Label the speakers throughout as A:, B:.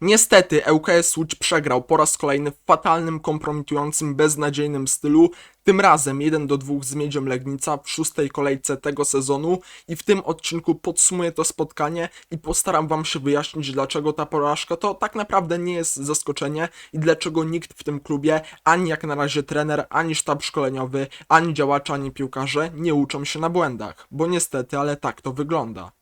A: Niestety ŁKS Łódź przegrał po raz kolejny w fatalnym, kompromitującym, beznadziejnym stylu, tym razem 1 do 2 z Miedzią Legnica w szóstej kolejce tego sezonu. I w tym odcinku podsumuję to spotkanie i postaram wam się wyjaśnić dlaczego ta porażka to tak naprawdę nie jest zaskoczenie i dlaczego nikt w tym klubie, ani jak na razie trener, ani sztab szkoleniowy, ani działacze, ani piłkarze nie uczą się na błędach, bo niestety, ale tak to wygląda.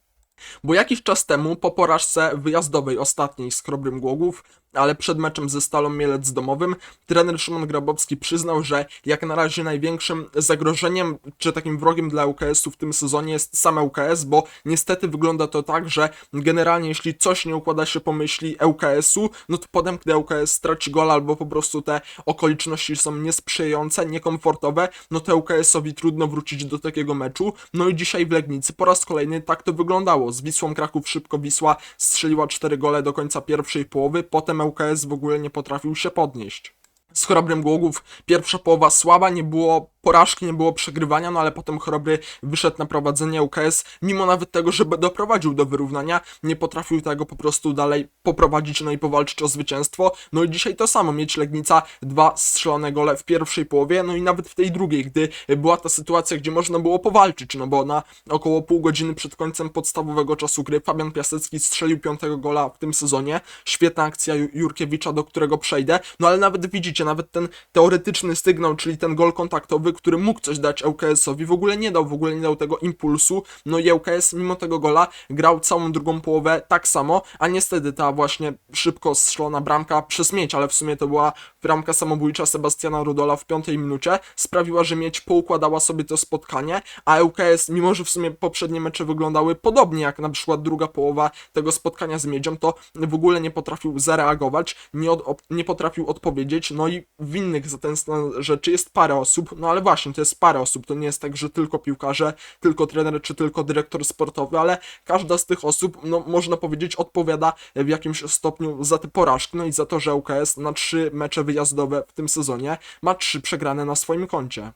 A: Bo jakiś czas temu, po porażce wyjazdowej ostatniej z Chrobrym Głogów, ale przed meczem ze Stalą Mielec domowym, trener Szymon Grabowski przyznał, że jak na razie największym zagrożeniem, czy takim wrogiem dla UKS-u w tym sezonie jest sam UKS, bo niestety wygląda to tak, że generalnie jeśli coś nie układa się po myśli UKS-u, no to potem, gdy UKS straci gol albo po prostu te okoliczności są niesprzyjające, niekomfortowe, no to UKS-owi trudno wrócić do takiego meczu. No i dzisiaj w Legnicy po raz kolejny tak to wyglądało. Z Wisłą Kraków szybko Wisła strzeliła 4 gole do końca pierwszej połowy, potem ŁKS w ogóle nie potrafił się podnieść. Z Chrobrym Głogów pierwsza połowa słaba, nie było porażki, nie było przegrywania, no ale potem Chrobry wyszedł na prowadzenie UKS, mimo nawet tego, żeby doprowadził do wyrównania, nie potrafił tego po prostu dalej poprowadzić, no i powalczyć o zwycięstwo. No i dzisiaj to samo, mieć Legnica, dwa strzelone gole w pierwszej połowie, no i nawet w tej drugiej, gdy była ta sytuacja, gdzie można było powalczyć, no bo na około pół godziny przed końcem podstawowego czasu gry Fabian Piasecki strzelił piątego gola w tym sezonie, świetna akcja Ju- Jurkiewicza, do którego przejdę, no ale nawet widzicie, nawet ten teoretyczny sygnał, czyli ten gol kontaktowy, który mógł coś dać ŁKS-owi, w ogóle nie dał, w ogóle nie dał tego impulsu, no i ŁKS mimo tego gola grał całą drugą połowę tak samo, a niestety ta właśnie szybko strzelona bramka przez mieć, ale w sumie to była bramka samobójcza Sebastiana Rudola w piątej minucie, sprawiła, że mieć poukładała sobie to spotkanie, a ŁKS, mimo że w sumie poprzednie mecze wyglądały podobnie jak na przykład druga połowa tego spotkania z Miedzią, to w ogóle nie potrafił zareagować, nie, od, nie potrafił odpowiedzieć, no i winnych za ten stan rzeczy jest parę osób, no ale właśnie, to jest parę osób, to nie jest tak, że tylko piłkarze, tylko trener czy tylko dyrektor sportowy, ale każda z tych osób, no można powiedzieć, odpowiada w jakimś stopniu za te porażki, no i za to, że ŁKS na trzy mecze wyjazdowe w tym sezonie ma trzy przegrane na swoim koncie.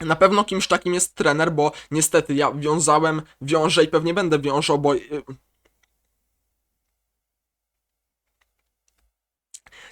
A: Na pewno kimś takim jest trener, bo niestety ja wiązałem, wiążę i pewnie będę wiążał, bo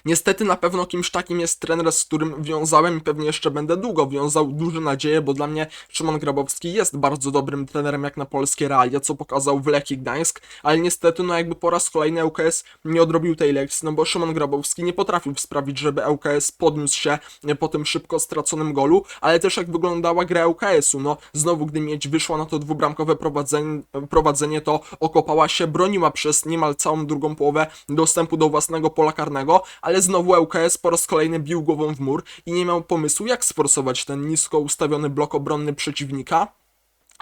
A: Niestety na pewno kimś takim jest trener, z którym wiązałem i pewnie jeszcze będę długo wiązał duże nadzieje, bo dla mnie Szymon Grabowski jest bardzo dobrym trenerem jak na polskie realia, co pokazał w Lechii Gdańsk, ale niestety no jakby po raz kolejny ŁKS nie odrobił tej lekcji, no bo Szymon Grabowski nie potrafił sprawić, żeby ŁKS podniósł się po tym szybko straconym golu, ale też jak wyglądała gra ŁKS-u, no znowu gdy mieć wyszła na to dwubramkowe prowadzenie, prowadzenie to okopała się, broniła przez niemal całą drugą połowę dostępu do własnego pola karnego, ale znowu ŁKS po raz kolejny bił głową w mur i nie miał pomysłu jak sforsować ten nisko ustawiony blok obronny przeciwnika.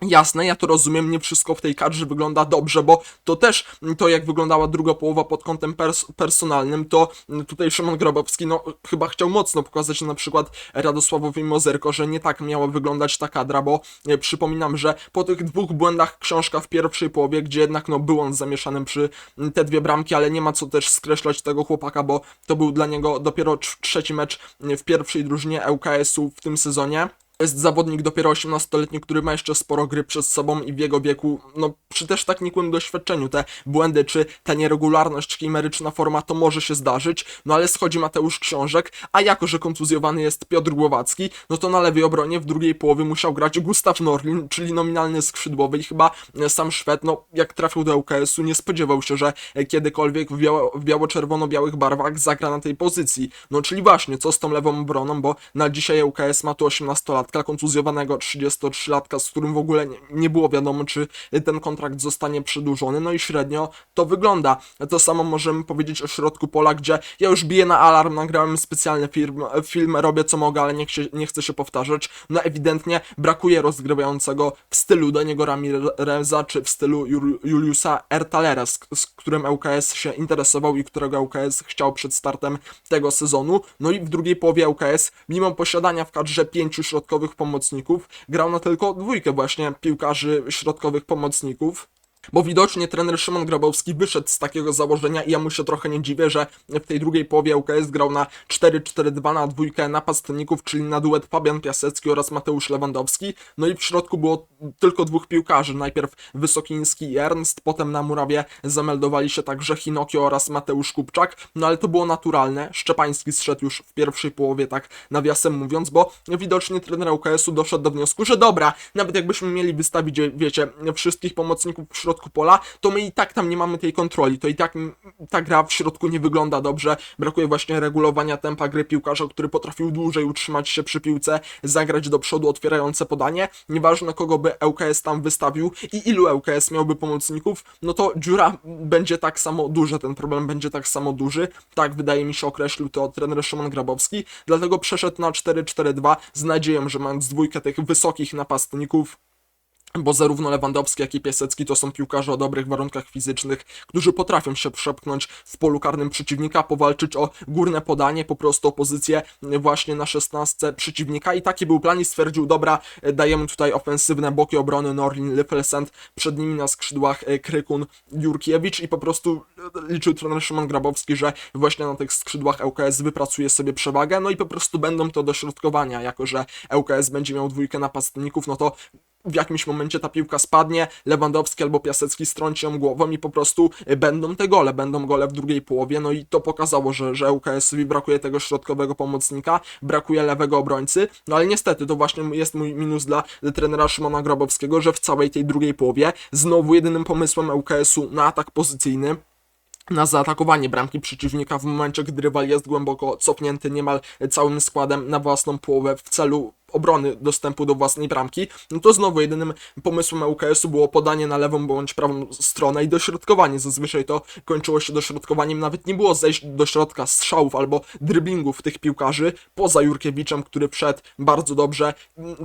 A: Jasne, ja to rozumiem, nie wszystko w tej kadrze wygląda dobrze, bo to też mm, to, jak wyglądała druga połowa pod kątem pers personalnym, to mm, tutaj Szymon Grabowski, no chyba chciał mocno pokazać na przykład Radosławowi Mozerko, że nie tak miała wyglądać ta kadra, bo e, przypominam, że po tych dwóch błędach książka w pierwszej połowie, gdzie jednak no był on zamieszany przy mm, te dwie bramki, ale nie ma co też skreślać tego chłopaka, bo to był dla niego dopiero trz- trzeci mecz w pierwszej drużynie ŁKS-u w tym sezonie. Jest zawodnik dopiero 18-letni, który ma jeszcze sporo gry przed sobą i w jego wieku, no przy też tak nikłym doświadczeniu, te błędy czy ta nieregularność czy chimeryczna forma to może się zdarzyć, no ale schodzi Mateusz Książek, a jako, że kontuzjowany jest Piotr Głowacki, no to na lewej obronie w drugiej połowie musiał grać Gustaw Norlin, czyli nominalny skrzydłowy i chyba e, sam Szwed, no jak trafił do ŁKS-u nie spodziewał się, że e, kiedykolwiek w, biało, w biało-czerwono-białych barwach zagra na tej pozycji. No czyli właśnie, co z tą lewą obroną, bo na dzisiaj ŁKS ma tu 18-latka kontuzjowanego 33-latka, z którym w ogóle nie, było wiadomo, czy ten kontrakt zostanie przedłużony, no i średnio to wygląda. To samo możemy powiedzieć o środku pola, gdzie ja już biję na alarm, nagrałem specjalny film, film robię co mogę, ale nie, chcie, nie chcę się powtarzać. No ewidentnie brakuje rozgrywającego w stylu Daniego Ramireza, czy w stylu Jul- Juliusa Ertalera, z, z którym ŁKS się interesował i którego ŁKS chciał przed startem tego sezonu. No i w drugiej połowie ŁKS, mimo posiadania w kadrze pięciu środkowych pomocników, grał na tylko dwójkę właśnie piłkarzy środkowych pomocników. Bo widocznie trener Szymon Grabowski wyszedł z takiego założenia i ja mu się trochę nie dziwię, że w tej drugiej połowie UKS grał na 4-4-2 na dwójkę napastników, czyli na duet Fabian Piasecki oraz Mateusz Lewandowski. No i w środku było tylko dwóch piłkarzy. Najpierw Wysokiński i Ernst, potem na murawie zameldowali się także Hinokio oraz Mateusz Kupczak. No ale to było naturalne. Szczepański zszedł już w pierwszej połowie, tak nawiasem mówiąc, bo widocznie trener UKS-u doszedł do wniosku, że dobra, nawet jakbyśmy mieli wystawić, wiecie, wszystkich pomocników w środku pola, to my i tak tam nie mamy tej kontroli. To i tak ta gra w środku nie wygląda dobrze. Brakuje właśnie regulowania tempa gry piłkarza, który potrafił dłużej utrzymać się przy piłce, zagrać do przodu, otwierające podanie. Nieważne kogo by ŁKS tam wystawił i ilu ŁKS miałby pomocników, no to dziura będzie tak samo duża, ten problem będzie tak samo duży. Tak wydaje mi się określił to trener Szymon Grabowski, dlatego przeszedł na 4-4-2 z nadzieją, że mając dwójkę tych wysokich napastników, bo zarówno Lewandowski, jak i Piasecki to są piłkarze o dobrych warunkach fizycznych, którzy potrafią się przepchnąć w polu karnym przeciwnika, powalczyć o górne podanie, po prostu o pozycję właśnie na 16 przeciwnika. I taki był plan i stwierdził, dobra, dajemy tutaj ofensywne boki obrony Norlin, Lyfelsend, przed nimi na skrzydłach e, Krykun, Jurkiewicz. I po prostu liczył trener Szymon Grabowski, że właśnie na tych skrzydłach ŁKS wypracuje sobie przewagę, no i po prostu będą to dośrodkowania, jako że ŁKS będzie miał dwójkę napastników, no to w jakimś momencie ta piłka spadnie, Lewandowski albo Piasecki strąci ją głową i po prostu będą te gole, będą gole w drugiej połowie, no i to pokazało, że, że ŁKS-owi brakuje tego środkowego pomocnika, brakuje lewego obrońcy, no ale niestety to właśnie jest mój minus dla trenera Szymona Grabowskiego, że w całej tej drugiej połowie znowu jedynym pomysłem ŁKS-u na atak pozycyjny na zaatakowanie bramki przeciwnika w momencie, gdy rywal jest głęboko cofnięty niemal całym składem na własną połowę w celu obrony dostępu do własnej bramki, no to znowu jedynym pomysłem ŁKS-u było podanie na lewą bądź prawą stronę i dośrodkowanie. Zazwyczaj to kończyło się dośrodkowaniem, nawet nie było zejść do środka strzałów albo driblingów tych piłkarzy, poza Jurkiewiczem, który wszedł bardzo dobrze.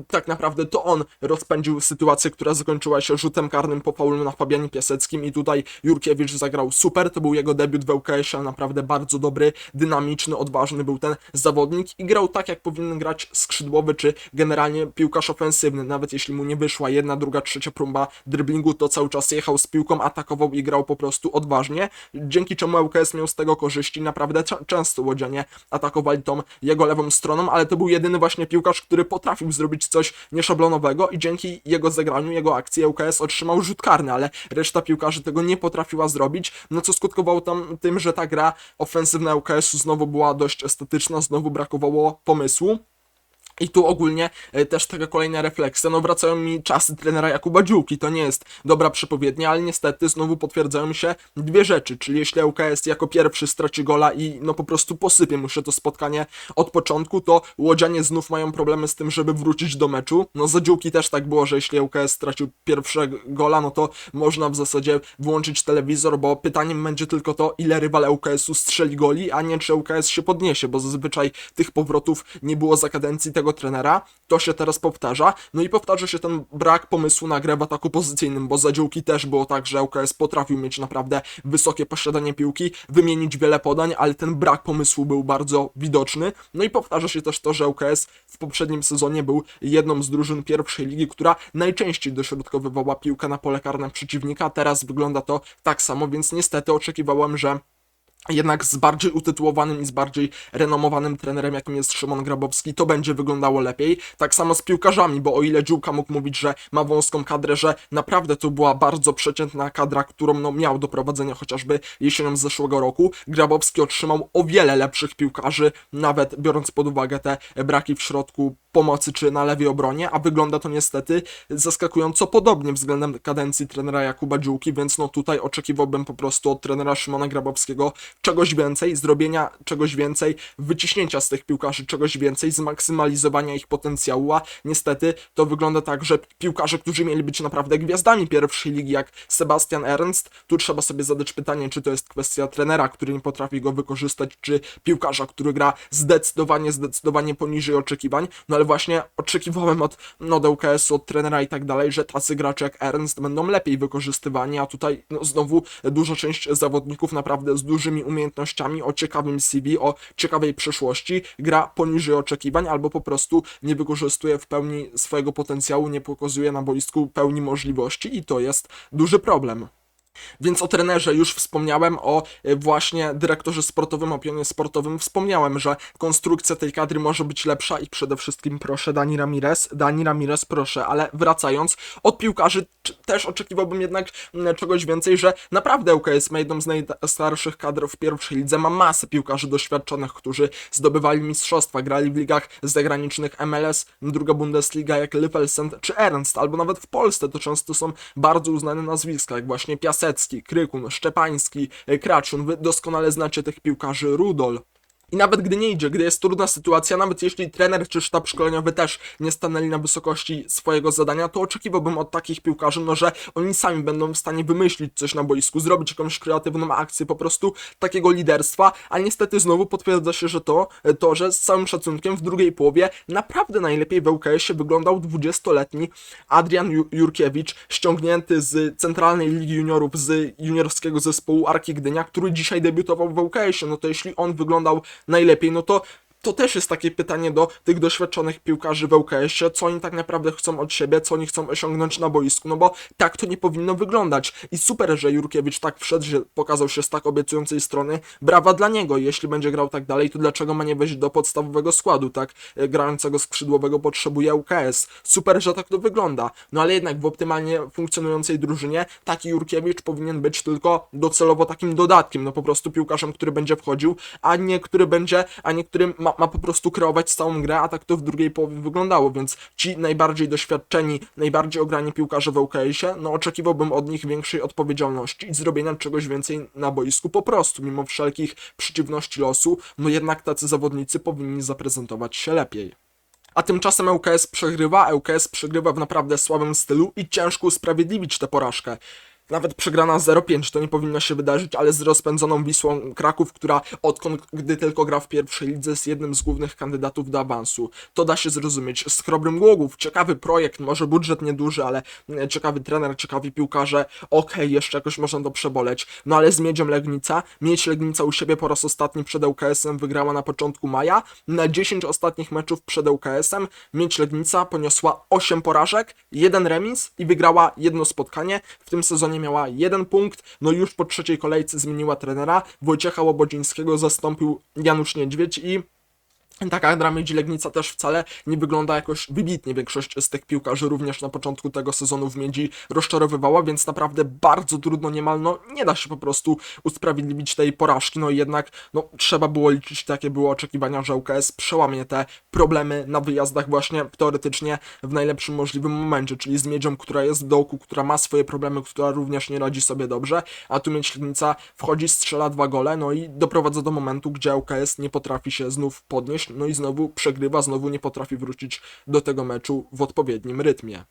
A: Tak naprawdę to on rozpędził sytuację, która zakończyła się rzutem karnym po faulu na Fabianie Piaseckim i tutaj Jurkiewicz zagrał super, to był jego debiut w ŁKS-ie, naprawdę bardzo dobry, dynamiczny, odważny był ten zawodnik i grał tak, jak powinien grać skrzydłowy czy generalnie piłkarz ofensywny, nawet jeśli mu nie wyszła jedna, druga, trzecia próba driblingu, to cały czas jechał z piłką, atakował i grał po prostu odważnie, dzięki czemu ŁKS miał z tego korzyści, naprawdę często łodzianie atakowali tą jego lewą stroną, ale to był jedyny właśnie piłkarz, który potrafił zrobić coś nieszablonowego i dzięki jego zagraniu, jego akcji ŁKS otrzymał rzut karny, ale reszta piłkarzy tego nie potrafiła zrobić, no co skutkowało tam tym, że ta gra ofensywna ŁKS-u znowu była dość estetyczna, znowu brakowało pomysłu. I tu ogólnie e, też taka kolejna refleksja, no wracają mi czasy trenera Jakuba Dziółki, to nie jest dobra przepowiednia, ale niestety znowu potwierdzają się dwie rzeczy, czyli jeśli ŁKS jako pierwszy straci gola i no po prostu posypie mu się to spotkanie od początku, to Łodzianie znów mają problemy z tym, żeby wrócić do meczu, no za Dziółki też tak było, że jeśli ŁKS stracił pierwszego gola, no to można w zasadzie włączyć telewizor, bo pytaniem będzie tylko to, ile rywal ŁKS-u strzeli goli, a nie czy ŁKS się podniesie, bo zazwyczaj tych powrotów nie było za kadencji tego trenera, to się teraz powtarza. No i powtarza się ten brak pomysłu na grę w ataku pozycyjnym, bo za dziółki też było tak, że ŁKS potrafił mieć naprawdę wysokie posiadanie piłki, wymienić wiele podań, ale ten brak pomysłu był bardzo widoczny. No i powtarza się też to, że ŁKS w poprzednim sezonie był jedną z drużyn pierwszej ligi, która najczęściej dośrodkowywała piłkę na pole karne przeciwnika. Teraz wygląda to tak samo, więc niestety oczekiwałem, że jednak z bardziej utytułowanym i z bardziej renomowanym trenerem, jakim jest Szymon Grabowski, to będzie wyglądało lepiej. Tak samo z piłkarzami, bo o ile Dziółka mógł mówić, że ma wąską kadrę, że naprawdę to była bardzo przeciętna kadra, którą no, miał do prowadzenia chociażby jesienią zeszłego roku, Grabowski otrzymał o wiele lepszych piłkarzy, nawet biorąc pod uwagę te braki w środku pomocy czy na lewej obronie, a wygląda to niestety zaskakująco podobnie względem kadencji trenera Jakuba Dziółki, więc no tutaj oczekiwałbym po prostu od trenera Szymona Grabowskiego czegoś więcej, zrobienia czegoś więcej, wyciśnięcia z tych piłkarzy czegoś więcej, zmaksymalizowania ich potencjału, a niestety to wygląda tak, że piłkarze, którzy mieli być naprawdę gwiazdami pierwszej ligi, jak Sebastian Ernst, tu trzeba sobie zadać pytanie, czy to jest kwestia trenera, który nie potrafi go wykorzystać, czy piłkarza, który gra zdecydowanie, zdecydowanie poniżej oczekiwań, no ale właśnie oczekiwałem od no, ŁKS-u, od trenera i tak dalej, że tacy gracze jak Ernst będą lepiej wykorzystywani, a tutaj no, znowu duża część zawodników naprawdę z dużymi umiejętnościami, o ciekawym CV, o ciekawej przyszłości, gra poniżej oczekiwań albo po prostu nie wykorzystuje w pełni swojego potencjału, nie pokazuje na boisku pełni możliwości i to jest duży problem. Więc o trenerze już wspomniałem, o e, właśnie dyrektorze sportowym, o pionie sportowym wspomniałem, że konstrukcja tej kadry może być lepsza i przede wszystkim proszę Dani Ramirez, Dani Ramirez proszę, ale wracając, od piłkarzy też oczekiwałbym jednak czegoś więcej, że naprawdę UKS ma jedną z najstarszych kadr w pierwszej lidze, ma masę piłkarzy doświadczonych, którzy zdobywali mistrzostwa, grali w ligach zagranicznych MLS, druga Bundesliga jak Liefelsend czy Ernst, albo nawet w Polsce to często są bardzo uznane nazwiska, jak właśnie Piasecki, Krykun, Szczepański, Kraczun, wy doskonale znacie tych piłkarzy, Rudol. I nawet gdy nie idzie, gdy jest trudna sytuacja, nawet jeśli trener czy sztab szkoleniowy też nie stanęli na wysokości swojego zadania, to oczekiwałbym od takich piłkarzy, no że oni sami będą w stanie wymyślić coś na boisku, zrobić jakąś kreatywną akcję, po prostu takiego liderstwa, a niestety znowu potwierdza się, że to, to że z całym szacunkiem w drugiej połowie naprawdę najlepiej w ŁKS-ie wyglądał 20-letni Adrian Ju- Jurkiewicz, ściągnięty z Centralnej Ligi Juniorów, z juniorskiego zespołu Arki Gdynia, który dzisiaj debiutował w ŁKS-ie, no to jeśli on wyglądał najlepiej, no to to też jest takie pytanie do tych doświadczonych piłkarzy w ŁKS-ie, co oni tak naprawdę chcą od siebie, co oni chcą osiągnąć na boisku, no bo tak to nie powinno wyglądać. I super, że Jurkiewicz tak wszedł, że pokazał się z tak obiecującej strony. Brawa dla niego. Jeśli będzie grał tak dalej, to dlaczego ma nie wejść do podstawowego składu, tak? E, Grającego skrzydłowego potrzebuje ŁKS. Super, że tak to wygląda. No ale jednak w optymalnie funkcjonującej drużynie taki Jurkiewicz powinien być tylko docelowo takim dodatkiem, no po prostu piłkarzem, który będzie wchodził, a nie który będzie, a nie który ma, ma po prostu kreować całą grę, a tak to w drugiej połowie wyglądało, więc ci najbardziej doświadczeni, najbardziej ograni piłkarze w ŁKS-ie, no oczekiwałbym od nich większej odpowiedzialności i zrobienia czegoś więcej na boisku po prostu, mimo wszelkich przeciwności losu, no jednak tacy zawodnicy powinni zaprezentować się lepiej. A tymczasem ŁKS przegrywa, ŁKS przegrywa w naprawdę słabym stylu i ciężko usprawiedliwić tę porażkę. Nawet przegrana 0-5 to nie powinno się wydarzyć, ale z rozpędzoną Wisłą Kraków, która odkąd gdy tylko gra w pierwszej lidze jest jednym z głównych kandydatów do awansu. To da się zrozumieć. Z Chrobrym Głogów, ciekawy projekt, może budżet nieduży, ale e, ciekawy trener, ciekawi piłkarze. Okej, jeszcze jakoś można to przeboleć. No ale z Miedzią Legnica, Miedź Legnica u siebie po raz ostatni przed ŁKS-em wygrała na początku maja. Na 10 ostatnich meczów przed ŁKS-em Miedź Legnica poniosła 8 porażek, jeden remis i wygrała jedno spotkanie. W tym sezonie miała jeden punkt, no już po trzeciej kolejce zmieniła trenera. Wojciecha Łobodzińskiego zastąpił Janusz Niedźwiedź i Taka gra Miedzi Legnica też wcale nie wygląda jakoś wybitnie. Większość z tych piłkarzy również na początku tego sezonu w Miedzi rozczarowywała, więc naprawdę bardzo trudno, niemal no nie da się po prostu usprawiedliwić tej porażki. No i jednak no, trzeba było liczyć, takie były oczekiwania, że UKS przełamie te problemy na wyjazdach właśnie teoretycznie w najlepszym możliwym momencie, czyli z Miedzią, która jest w dołku, która ma swoje problemy, która również nie radzi sobie dobrze, a tu Miedź Legnica wchodzi, strzela dwa gole, no i doprowadza do momentu, gdzie UKS nie potrafi się znów podnieść, no i znowu przegrywa, znowu nie potrafi wrócić do tego meczu w odpowiednim rytmie.